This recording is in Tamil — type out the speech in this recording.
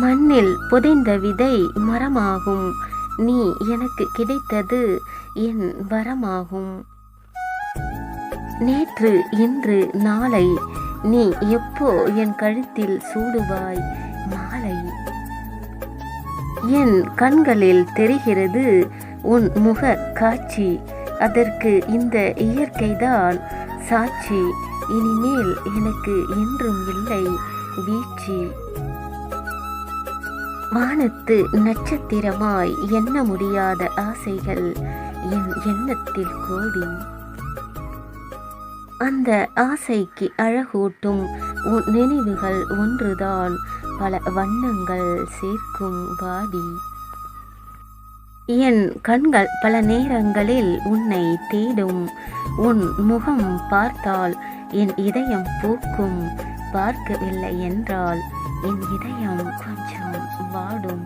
மண்ணில் புதைந்த விதை மரமாகும். நீ எனக்கு கிடைத்தது என் வரமாகும். நேற்று இன்று நாளை நீ எப்போ என் கழுத்தில் சூடுவாய்? மாலை. என் கண்களில் தெரிகிறது உன் முக காட்சி. அதற்கு இந்த இயற்கைதான் சாட்சி. இனிமேல் எனக்கு என்றும் இல்லை வீழ்ச்சி. வானத்து நட்சத்திரமாய் எண்ண முடியாத ஆசைகள் என் எண்ணத்தில் கோடி அந்த ஆசைக்கு அழகூட்டும் உன் நினைவுகள் ஒன்றுதான் பல வண்ணங்கள் சேர்க்கும் வாடி என் கண்கள் பல நேரங்களில் உன்னை தேடும் உன் முகம் பார்த்தால் என் இதயம் பூக்கும். பார்க்கவில்லை என்றால் என் இதயம் கொஞ்சம் வாடும்